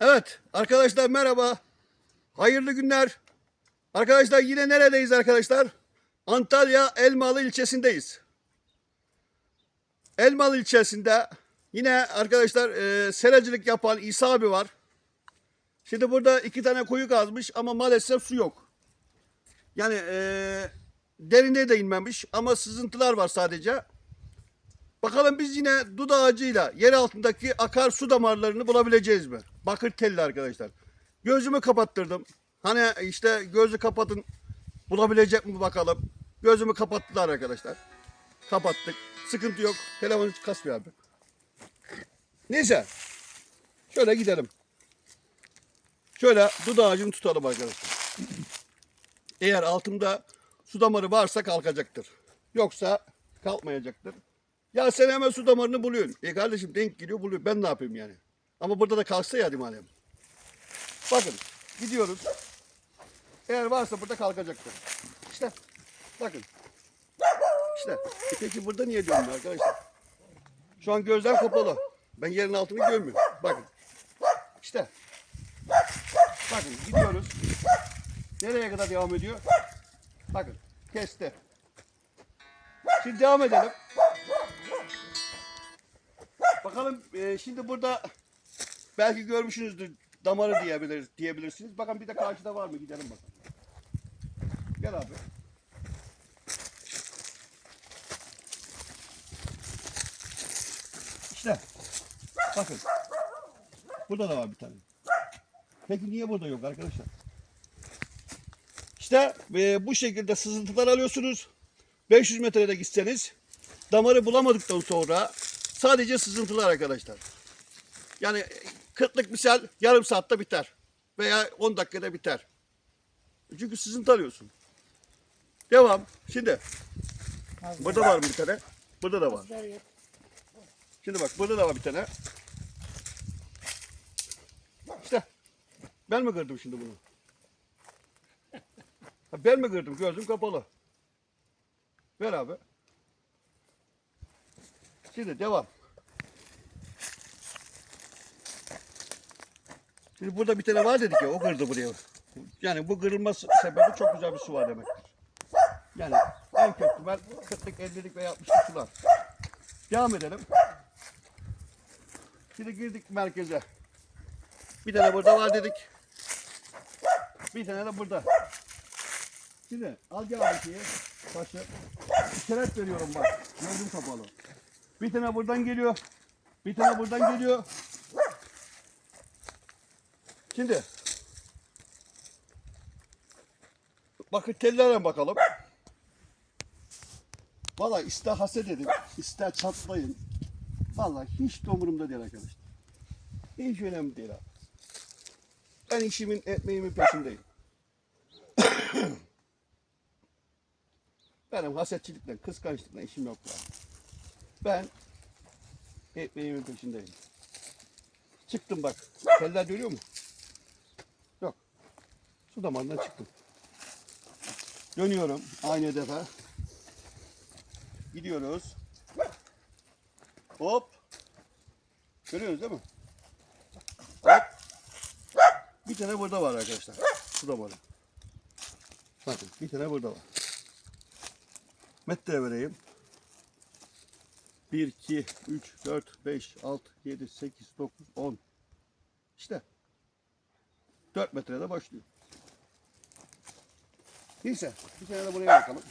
Evet arkadaşlar merhaba. Hayırlı günler. Arkadaşlar yine neredeyiz arkadaşlar? Antalya Elmalı ilçesindeyiz. Elmalı ilçesinde yine arkadaşlar e, seracılık yapan İsa abi var. Şimdi burada iki tane kuyu kazmış ama maalesef su yok. Yani e, derine de inmemiş ama sızıntılar var sadece. Bakalım biz yine dut ağacıyla yer altındaki akar su damarlarını bulabileceğiz mi? Bakır telli arkadaşlar. Gözümü kapattırdım. Hani işte gözü kapatın bulabilecek mi bakalım. Gözümü kapattılar arkadaşlar. Kapattık. Sıkıntı yok. Telefonu hiç kasmıyor abi. Neyse. Şöyle gidelim. Şöyle dut ağacını tutalım arkadaşlar. Eğer altımda su damarı varsa kalkacaktır. Yoksa kalkmayacaktır. Ya sen hemen su damarını buluyorsun. E kardeşim denk geliyor buluyor. Ben ne yapayım yani? Ama burada da kalksa ya madem. Bakın gidiyoruz. Eğer varsa burada kalkacaktır. İşte bakın. İşte. E peki burada niye dönmüyor arkadaşlar? Şu an gözler kapalı. Ben yerin altını görmüyorum. Bakın. İşte. Bakın gidiyoruz. Nereye kadar devam ediyor? Bakın kesti. Şimdi devam edelim. Bakalım e, şimdi burada belki görmüşsünüzdür damarı diyebilir, diyebilirsiniz. Bakın bir de karşıda var mı gidelim bakalım. Gel abi. İşte bakın. Burada da var bir tane. Peki niye burada yok arkadaşlar? İşte e, bu şekilde sızıntılar alıyorsunuz. 500 metrede gitseniz damarı bulamadıktan sonra sadece sızıntılar arkadaşlar. Yani 40'lık misal yarım saatte biter. Veya 10 dakikada biter. Çünkü sızıntı alıyorsun. Devam. Şimdi burada var bir tane. Burada da var. Şimdi bak burada da var bir tane. İşte ben mi kırdım şimdi bunu? Ben mi kırdım? Gözüm kapalı. Ver abi. Şimdi devam. Şimdi burada bir tane var dedik ya o kırdı buraya. Yani bu kırılması sebebi çok güzel bir su var demektir. Yani en kötü ben 40'lık 50'lik ve 60'lık sular. Devam edelim. Şimdi girdik merkeze. Bir tane burada var dedik. Bir tane de burada. Şimdi al gel abi şeyi. Taşı. İşaret veriyorum bak. Gözüm kapalı. Bir tane buradan geliyor. Bir tane buradan geliyor. Şimdi bakın tellere bakalım. Valla ister haset edin, ister çatlayın. Valla hiç de umurumda değil arkadaşlar. Hiç önemli değil abi. Ben işimin, ekmeğimin peşindeyim. Benim hasetçilikle, kıskançlıkla işim yok ya. Ben ekmeğimin peşindeyim. Çıktım bak. Teller görüyor mu? Yok. Su damarından çıktım. Dönüyorum aynı hedefe. Gidiyoruz. Hop. Görüyorsunuz değil mi? Hop. Bir tane burada var arkadaşlar. Su damarı. Bakın bir tane burada var. Metre vereyim. 1, 2, 3, 4, 5, 6, 7, 8, 9, 10. İşte. 4 metrede başlıyor. Neyse. Bir tane de buraya bakalım.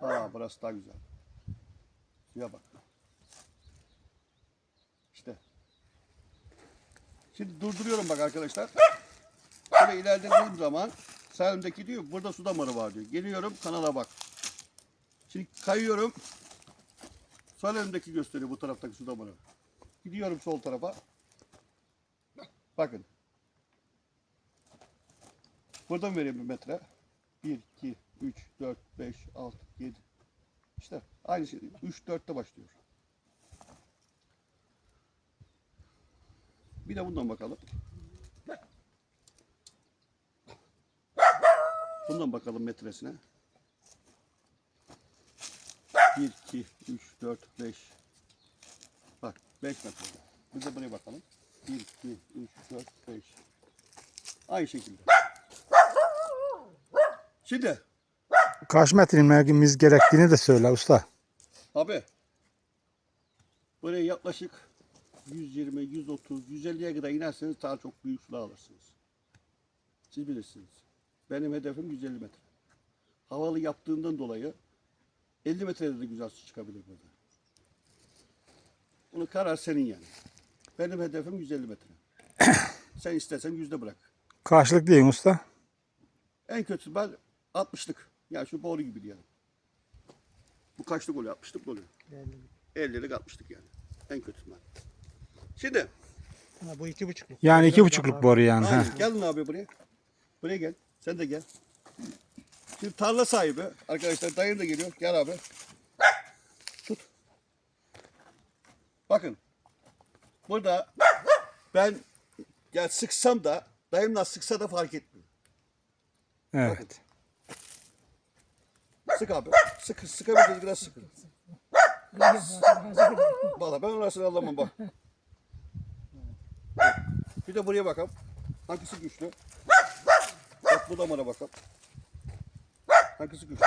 Aa burası daha güzel. Suya bak. İşte. Şimdi durduruyorum bak arkadaşlar. Şöyle ilerlediğim zaman sağımdaki diyor burada su damarı var diyor. Geliyorum kanala bak. Şimdi kayıyorum. Sol elimdeki gösteriyor bu taraftaki su damarı. Gidiyorum sol tarafa. Bakın. Buradan vereyim bir metre. 1, 2, 3, 4, 5, 6, 7. İşte aynı şey. 3, 4'te başlıyor. Bir de bundan bakalım. Bundan bakalım metresine. 1, 2, 3, 4, 5. Bak 5 metre. Bir de buraya bakalım. 1, 2, 3, 4, 5. Aynı şekilde. Şimdi Kaç metre inmemiz gerektiğini de söyle usta. abi buraya yaklaşık 120, 130, 150'ye kadar inerseniz daha çok büyük sular alırsınız. Siz bilirsiniz. Benim hedefim 150 metre. Havalı yaptığından dolayı 50 metrede de güzel su çıkabilir burada. Bunu karar senin yani. Benim hedefim 150 metre. Sen istersen yüzde bırak. Karşılık değil usta. En kötü ben 60'lık. Yani şu boru gibi diyelim. Bu kaçlık oluyor? 60'lık mı oluyor? 50'lik 60'lık yani. En kötü ben. Şimdi Ha, bu iki buçukluk. Yani iki buçukluk boru yani. Aynen. ha. Gelin abi buraya. Buraya gel. Sen de gel. Şimdi tarla sahibi arkadaşlar dayım da geliyor. Gel abi. Tut. Bakın. Burada ben ya sıksam da dayımla sıksa da fark etmiyor. Evet. Sık abi. Sık sıkabildiğiniz biraz sıkın. Valla ben orasını anlamam bak. Bir de buraya bakalım. Hangisi güçlü? Bak bu damara bakalım. Hangisi güçlü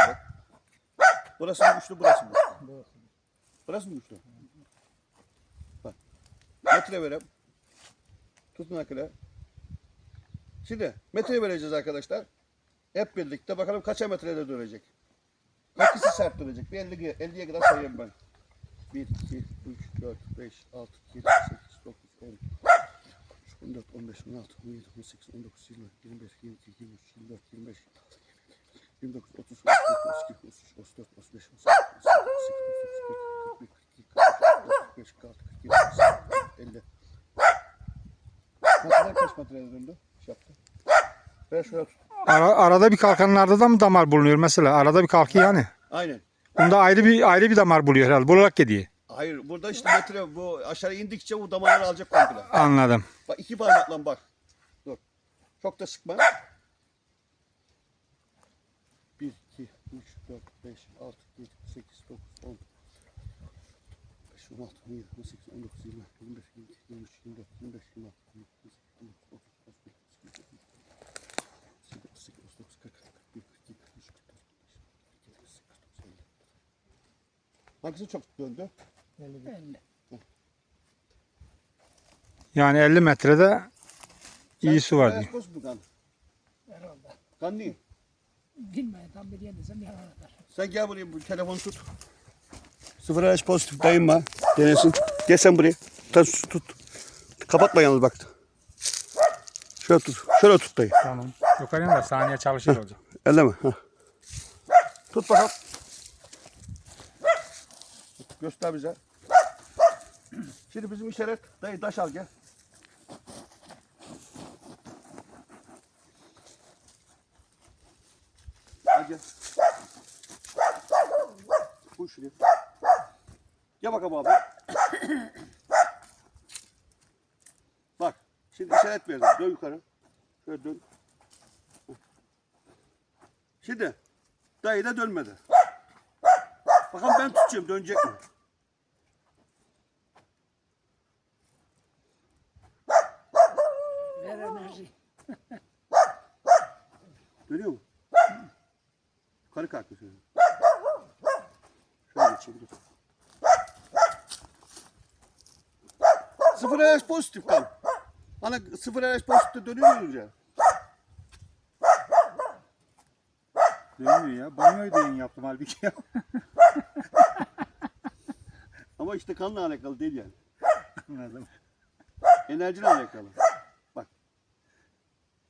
bak. Burası mı güçlü, burası mı? Burası mı güçlü? Bak. Metre vereyim. Tutun akıla. Şimdi metre vereceğiz arkadaşlar. Hep birlikte bakalım kaça metrede dönecek. Hangisi sert dönecek? Bir 50, 50'ye kadar sayayım ben. 1, 2, 3, 4, 5, 6, 7, 8, 9, 10, 14, 15, 16, 17, 18, 19, 20, 21, 22, 23, 24, 25, 29, 30, 31, 32, 33, 34, 35, 36, 37, 38, 39, 40, 41, 42, 43, 44, 45, 46, 47, 50. Metreler kaç metreye döndü? Şey yaptı. Ben şöyle tut. Ara- arada bir kalkanlarda da mı damar bulunuyor mesela? Arada bir kalkı yani. Aynen. Bunda ayrı bir ayrı bir damar buluyor herhalde. Bularak gidiyor. Hayır burada işte metre bu aşağı indikçe bu damarları alacak komple. Anladım. Bak iki parmakla bak. Dur. Çok da sıkma. 1, 2, 3, 4, 5, 6, 7, 8, 9, 10. 5, 16, 17, 18, 19, 20, 21, 22, 23, 24, 25, 26, 27, 28, 29, 30, 31, 32, 38, 39, 40, 41, 42, 43, 44, 45, 46, 47, 48, 49, 50. Hangisi çok döndü? Yani 50 metrede iyi su var diyor. Herhalde. Kan değil. Bilmeyin tam bir yedisem yalan eder. Sen gel buraya bu telefonu tut. Sıfır araç pozitif dayım var. Denesin. Gel sen buraya. Tut, tut. Kapatma yalnız bak. Şöyle tut. Şöyle tut dayı. Tamam. Yukarıya da saniye çalışır olacak. Elleme. Heh. Tut bakalım. Göster bize. Şimdi bizim işaret. Dayı taş al gel. Al gel. Bu şuraya. Gel bakalım abi. Bak. Şimdi işaret verdim. Dön yukarı. Şöyle dön. Şimdi dayı da dönmedi. Bakalım ben tutacağım dönecek mi? Ver enerji. Dönüyor mu? Yukarı kalktı şöyle. Şöyle geçeyim dur. Sıfır RH pozitif kal. Bana sıfır RH pozitifte dönüyor muyuz ya? Dönmüyor ya. Banyoyu da yeni yaptım halbuki ya. Ama işte kanla alakalı değil yani. Anladım. Enerjiyle alakalı. Bak.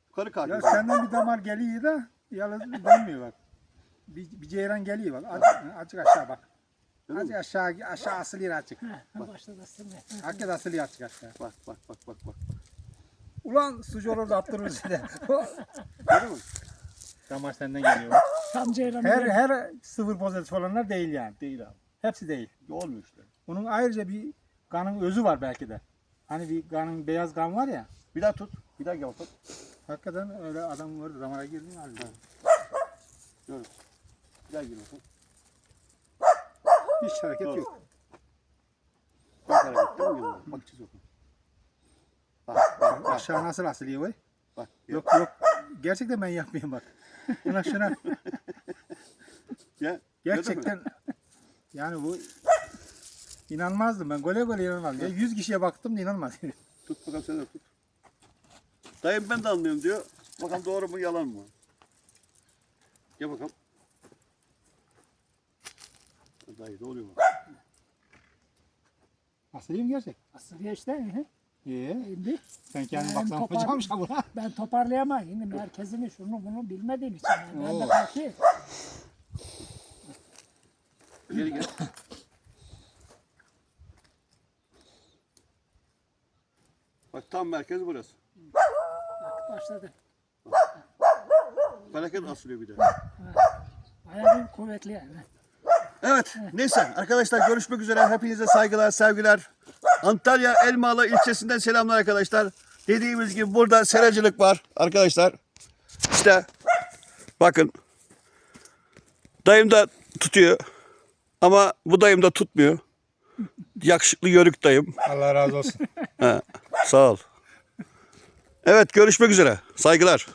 Yukarı kalktı. Ya senden bir damar geliyor da yalnız dönmüyor bak. Bir, bir ceyran geliyor bak. Azıcık aşağı bak. Azıcık aşağı aşağı asılıyor azıcık. Ha, başta da sınır. Hakikaten asılıyor azıcık aşağı. Bak bak bak bak bak. Ulan sucu olur da attırır size. Görüyor musun? damar senden geliyor bak. Tam ceyranı Her, ver. her sıfır pozitif olanlar değil yani. Değil abi. Hepsi değil. Olmuyor işte. Bunun ayrıca bir kanın özü var belki de. Hani bir kanın beyaz kan var ya. Bir daha tut. Bir daha gel bakalım. Hakikaten öyle adam var damara girdi. halbuki. Görün. Bir daha gel bakalım. Hiç hareket Dur. yok. Bak hareket değil mi? Bak çiz bakalım. Aşağı nasıl asılıyor vay? Bak. Yok yok. Gerçekten ben yapmıyorum bak. Buna şuna. Ya? Gerçekten yani bu inanmazdım ben. Gole gole inanmazdım. Ya 100 kişiye baktım da inanmadım. Tut bakalım sen de tut. Dayım ben de anlıyorum diyor. Bakalım doğru mu yalan mı? Gel bakalım. Dayı doğru mu? Asılayım gerçek. Asılıyor işte. İyi. Şimdi Sen kendin Ben baksan topar- hocam buna. ben toparlayamam. Şimdi merkezini şunu bunu bilmediğim için. Yani. Ben de Oo. belki Geri gel. Bak tam merkez burası. bak başladı. Felaket asılıyor bir de. Bayağı bir kuvvetli yani. Evet neyse arkadaşlar görüşmek üzere. Hepinize saygılar sevgiler. Antalya Elmalı ilçesinden selamlar arkadaşlar. Dediğimiz gibi burada seracılık var arkadaşlar. İşte bakın dayım da tutuyor ama bu dayım da tutmuyor. Yakışıklı yörük dayım. Allah razı olsun. Ha, sağ ol. Evet görüşmek üzere. Saygılar.